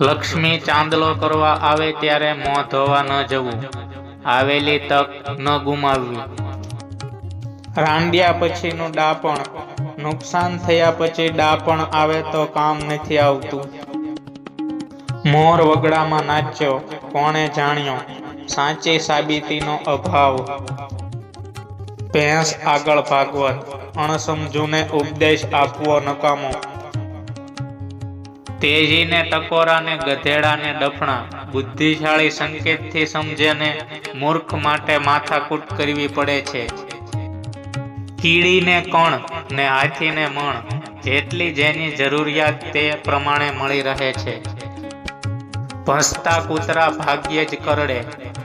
લક્ષ્મી ચાંદલો કરવા આવે ત્યારે મોં ધોવા ન જવું. આવેલી તક ન ગુમાવવી. રાંડ્યા પછીનું ડાપણ. નુકસાન થયા પછી ડાપણ આવે તો કામ નથી આવતું. મોર વગડામાં નાચ્યો, કોણે જાણ્યો? સાચી સાબિતીનો અભાવ. ભેંસ આગળ ભાગવત. અણસમજુને ઉપદેશ આપવો નકામો. તેજીને ટકોરાને ગધેડાને ડફણા બુદ્ધિશાળી સંકેતથી સમજે ને મૂર્ખ માટે માથાકૂટ કરવી પડે છે. કીડીને કણ ને હાથીને મણ જેટલી જેની જરૂરિયાત તે પ્રમાણે મળી રહે છે. ભસતા કૂતરા ભાગ્યે જ કરડે,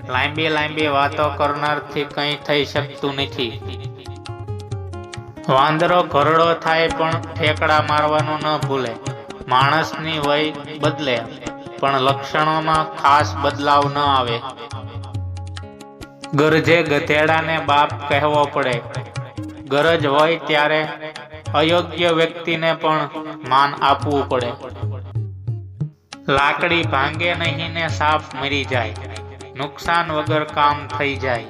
લાંબી લાંબી વાતો કરનારથી કંઈ થઈ શકતું નથી. વાંદરો ઘરડો થાય પણ ઠેકડા મારવાનું ન ભૂલે. માણસની વય બદલે, પણ લક્ષણોમાં ખાસ બદલાવ ન આવે. ગરજે ગધેડાને બાપ કહેવો પડે. ગરજ હોય ત્યારે અયોગ્ય વ્યક્તિને પણ માન આપવું પડે. લાકડી ભાંગે નહીં ને સાપ મરી જાય. નુકસાન વગર કામ થઈ જાય.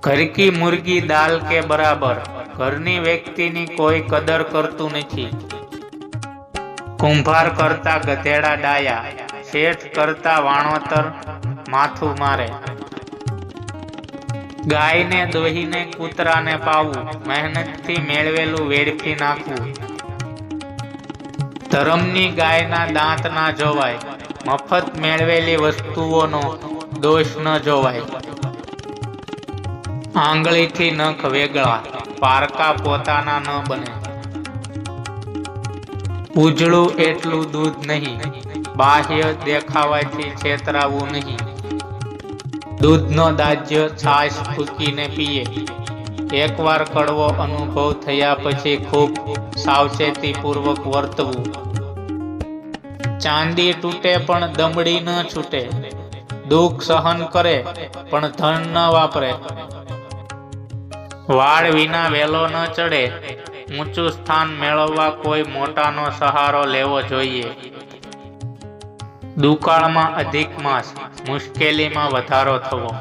ઘર કી મુર્ગી દાલ કે બરાબર? ઘરની વ્યક્તિની કોઈ કદર કરતું નથી. કુંભાર કરતા ગધેડા ડાયા, શેઠ કરતા વાણોતર માથું મારે. ગાયને, દોહીને, કૂતરાને પાવું, મહેનતથી મેળવેલું વેડફી નાખવું. ધરમની ગાયના દાંત ના જોવાય, મફત મેળવેલી વસ્તુઓનો દોષ ન જોવાય. આંગળીથી નખ વેગળા, પારકા પોતાના ન બને. ઉજળું એટલું દૂધ નહીં. બાહ્ય દેખાવાથી છેતરાવું નહીં. દૂધનો દાજ્ય છાશ ફૂકીને પીએ. એકવાર કડવો અનુભવ થયા પછી ખૂબ સાવચેતીપૂર્વક વર્તવું. ચાંદી તૂટે પણ દમડી ન છૂટે. દુઃખ સહન કરે પણ ધન ન વાપરે. વાળ વિના વેલો ન ચડે. ઊંચું સ્થાન મેળવવા કોઈ મોટાનો સહારો લેવો જોઈએ. દુકાળમાં અધિક માસ મુશ્કેલીમાં વધારો થવો.